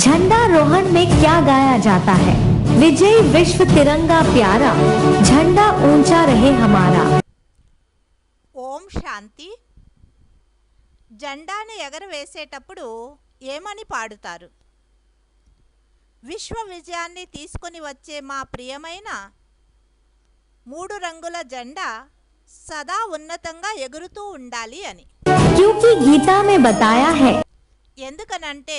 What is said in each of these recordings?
झंडा रोहन में क्या गाया जाता है विजय विश्व तिरंगा प्यारा झंडा ऊंचा रहे हमारा ఓం శాంతి జెండాను ఎగరవేసేటప్పుడు ఏమని పాడుతారు విశ్వ విజయాన్ని తీసుకొని వచ్చే మా ప్రియమైన మూడు రంగుల జెండా సదా ఉన్నతంగా ఎగురుతూ ఉండాలి అని బతాయా హై ఎందుకనంటే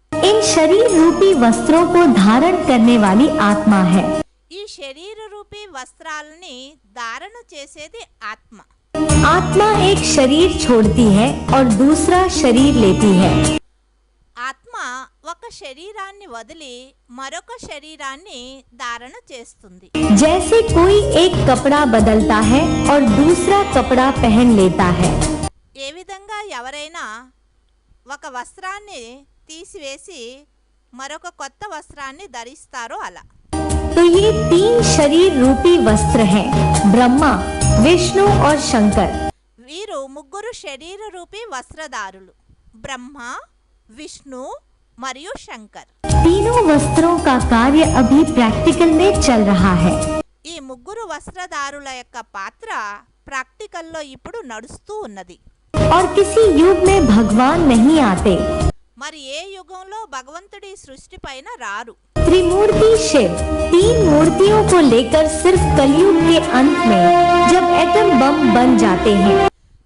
इन शरीर रूपी वस्त्रों को धारण करने वाली आत्मा है शरीर रूपी वस्त्राल వస్త్రాలని ధారణ చేసేది ఆత్మ आत्मा एक शरीर छोड़ती है और दूसरा शरीर लेती है ఆత్మ ఒక శరీరాన్ని వదిలి మరొక శరీరాన్ని ధారణ चेस्तुंदी जैसे कोई एक कपड़ा बदलता है और दूसरा कपड़ा पहन लेता है ये విధంగా ఎవరైనా वक वस्त्राने తీసివేసి మరొక కొత్త వస్త్రాన్ని ధరిస్తారో అలా तो ये तीन शरीर रूपी वस्त्र हैं ब्रह्मा विष्णु और शंकर వీరు ముగ్గురు శరీర రూపీ వస్త్రదారులు బ్రహ్మ విష్ణు మరియు శంకర్ तीनों वस्त्रों का कार्य अभी प्रैक्टिकल में चल रहा है ఈ ముగ్గురు వస్త్రదారుల యొక్క పాత్ర ప్రాక్టికల్లో ఇప్పుడు నడుస్తూ ఉన్నది और किसी युग में भगवान नहीं आते మరి ఏ యుగంలో భగవంతుడి సృష్టి పైన రారు త్రిమూర్తి शिव तीन मूर्तियों को लेकर सिर्फ कलयुग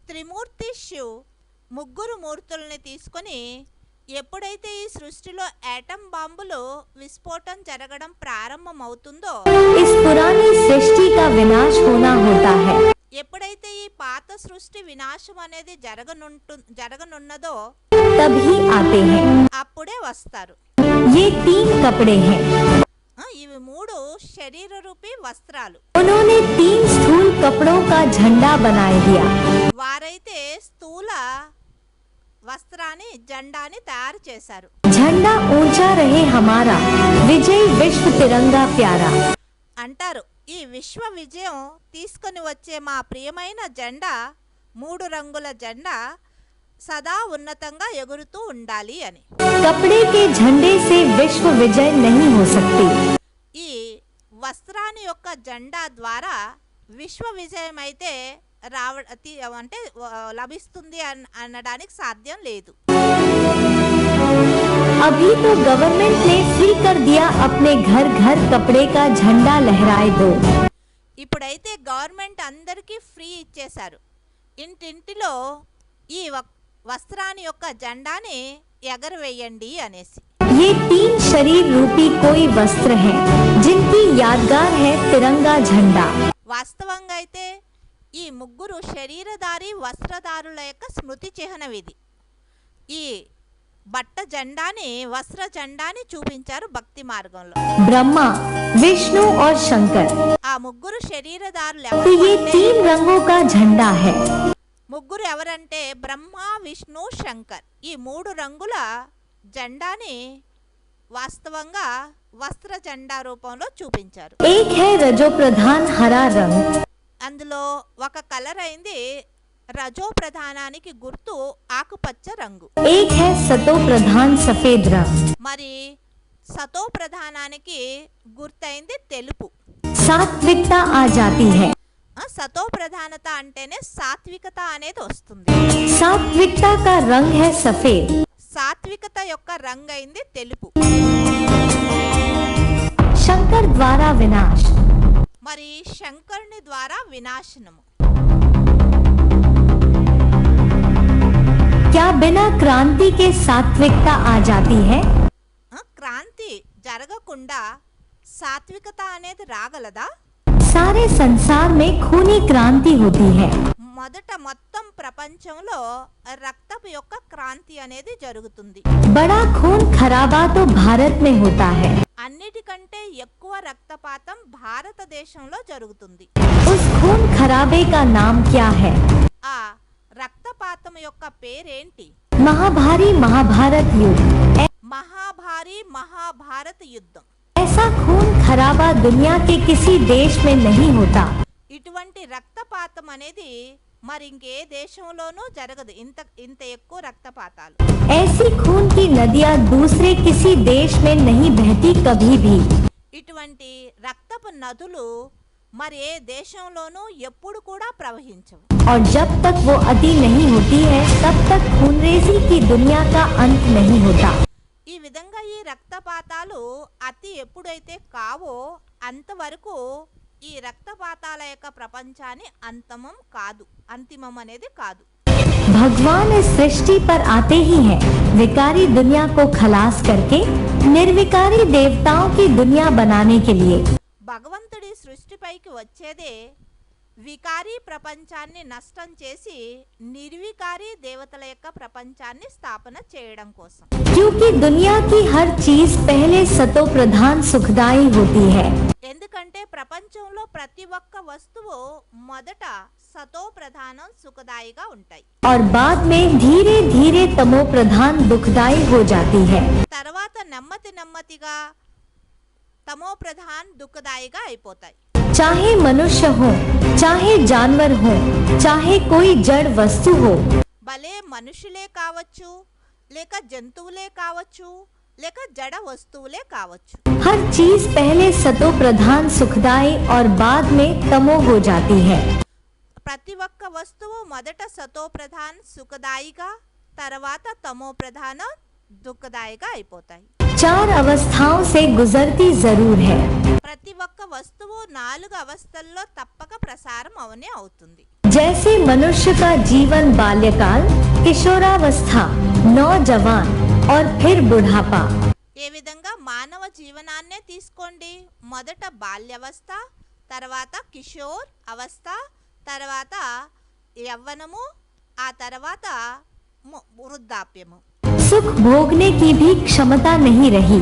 త్రిమూర్తి శివ్ ముగ్గురు మూర్తుల్ని తీసుకొని ఎప్పుడైతే ఈ సృష్టిలో ఏటం బాంబులు విస్ఫోటం జరగడం ప్రారంభమవుతుందో అవుతుందో पुरानी సృష్టి కా विनाश హోనా హోతా है ఎప్పుడైతే ఈ పాత సృష్టి వినాశం అనేది జరగనుంటు జరగనున్నదో తభీ అప్పుడే వస్తారు ये तीन कपड़े ఇవి మూడు శరీర రూపీ వస్త్రాలు उन्होंने तीन स्थूल కా का झंडा बना వారైతే స్థూల వస్త్రాన్ని జెండాని తయారు చేశారు झंडा ऊंचा रहे హమారా విజయ్ విశ్వ తిరంగా ప్యారా అంటారు ఈ విశ్వ విజయం తీసుకొని వచ్చే మా ప్రియమైన జెండా మూడు రంగుల జెండా సదా ఉన్నతంగా ఎగురుతూ ఉండాలి అని విశ్వ విజయం ఈ వస్త్రాన్ని యొక్క జెండా ద్వారా విశ్వ విజయం అయితే రావ అంటే లభిస్తుంది అనడానికి సాధ్యం లేదు अभी तो गवर्नमेंट ने फ्री कर दिया अपने घर घर ఇప్పుడైతే గవర్నమెంట్ అందరికీ ఫ్రీ ఇచ్చేశారు ఇంటింటిలో ఈ వస్త్రాన్ని యొక్క జెండాని ఎగరవేయండి అనేసి ये तीन शरीर रूपी कोई वस्त्र है जिनकी यादगार है तिरंगा झंडा వాస్తవంగా అయితే ఈ ముగ్గురు శరీరధారి వస్త్రధారుల యొక్క స్మృతి చిహ్నం ఇది ఈ బట్ట జెండాని వస్త్ర జెండాని చూపించారు భక్తి మార్గంలో బ్రహ్మ విష్ణు और శంకర్ ఆ ముగ్గురు శరీరధారులు ये तीन रंगों का झंडा है ముగ్గురు ఎవరంటే బ్రహ్మ విష్ణు శంకర్ ఈ మూడు రంగుల జెండాని వాస్తవంగా వస్త్ర జెండా రూపంలో చూపించారు అందులో ఒక కలర్ అయింది రజో ప్రధానానికి గుర్తు ఆకుపచ్చ రంగు సతో రంగ్ మరి సతో ప్రధానానికి గుర్తయింది తెలుపు సాత్వికత ఆ జాతి అస తో ప్రధానత అంటేనే సాత్వికత అనేది వస్తుంది సాత్వికత కా రంగ్ హ సఫేద్ సాత్వికత యొక్క రంగ్ ఐంది తెలుపు శంకర్ ద్వారా వినాశ మరి శంకర్ని ద్వారా వినాశనము kya bina kranti ke satvikta aa jati hai ha kranti jaragakunda satvikata aned ragalada సారే సంసార్ మే ఖూని క్రాంతి హోతీ హై మదట మత్తం ప్రపంచంలో రక్తపయోగక క్రాంతి అనేది జరుగుతుంది బడా ఖూన్ ఖరాబా తో భారత్ మే హోతా హై అన్నీటికంటే ఎక్కువ రక్తపాతం భారతదేశంలో జరుగుతుంది उस खून खराबे का नाम क्या है आ रक्तपातम యొక్క పేరేంటి మహాభారే మహాభారత యుద్ధం మహాభారే మహాభారత యుద్ధం રાબા દુનિયા કે કિસ દેશ મે નહીં હોતા ઇટવંટી રક્તપાતમનેદી મર ઇંકે દેશમલોનો જరగદ ઇંત ઇંત એકુ રક્તપાતાલ એસી ખૂન કી નદીયા દૂસરે કિસ દેશ મે નહીં બહેતી કભી ભી ઇટવંટી રક્તપન્નતુલ મરે દેશમલોનો એપડ કુડા પ્રવાહિંચુ ઓર જબ તક વો અદી નહીં હોતી હે તબ તક ખૂન રેસી કી દુનિયા કા અંત નહીં હોતા ఈ విధంగా ఈ రక్తపాతాలు అతి ఎప్పుడైతే కావో అంతవరకు ఈ రక్తపాతాల యొక్క ప్రపంచాన్ని అంతమం కాదు అంతిమం అనేది కాదు भगवान इस सृष्टि पर आते ही हैं विकारी दुनिया को खलास करके निर्विकारी देवताओं की दुनिया बनाने के लिए భగవంతుడి సృష్టిపైకి వచ్చేదే వికారీ ప్రపంచాన్ని నష్టం చేసి నిర్వికారీ దేవతల యొక్క ప్రపంచాన్ని స్థాపన చేయడం కోసం क्योंकि दुनिया की हर चीज पहले सतो प्रधान सुखदायी होती है ఎందుకంటే ప్రపంచంలో ప్రతి ఒక్క వస్తువు మొదట సతో ప్రధానం సుఖదాయిగా ఉంటాయి और बाद में धीरे-धीरे तमो प्रधान दुखदायी हो जाती है తర్వాత నెమ్మది నెమ్మదిగా తమో ప్రధాన్ దుఃఖదాయిగా అయిపోతాయి चाहे मनुष्य हो चाहे जानवर हो चाहे कोई जड़ वस्तु हो भले मनुष्य ले कावचु लेकर जंतु ले कावचु लेकर जड़ वस्तु ले कावचु हर चीज पहले सतो प्रधान सुखदायी और बाद में तमो हो जाती है प्रतिवक्त वस्तु मदट सतो प्रधान सुखदाई का तरवात तमो प्रधान दुखदाई का चार अवस्थाओं से गुजरती जरूर है ప్రతి ఒక్క వస్తువు నాలుగు అవస్థల్లో తప్పక ప్రసారం అవనే అవుతుంది జైసే మనుష్య కా జీవన్ బాల్యకాల్ కిశోరావస్థ నౌజవాన్ और ఫిర్ బుఢాపా ఏ విధంగా మానవ జీవనాన్నే తీసుకోండి మొదట బాల్యవస్థ తర్వాత కిషోర్ అవస్థ తర్వాత యవ్వనము ఆ తర్వాత వృద్ధాప్యము సుఖ భోగనే కి భీ క్షమత నహి రహి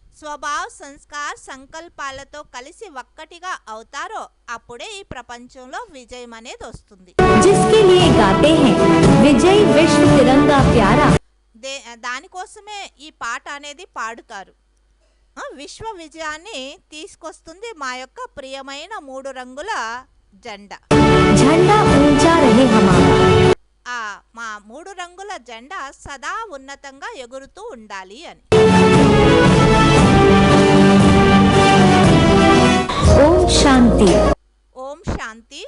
స్వభావ సంస్కార్ సంకల్పాలతో కలిసి ఒక్కటిగా అవుతారో అప్పుడే ఈ ప్రపంచంలో విజయం అనేది వస్తుంది విశ్వ దే దానికోసమే ఈ పాట అనేది పాడుతారు విశ్వ విజయాన్ని తీసుకొస్తుంది మా యొక్క ప్రియమైన మూడు రంగుల జెండా జెండా మా మూడు రంగుల జెండా సదా ఉన్నతంగా ఎగురుతూ ఉండాలి అని শান্তি ওম শান্তি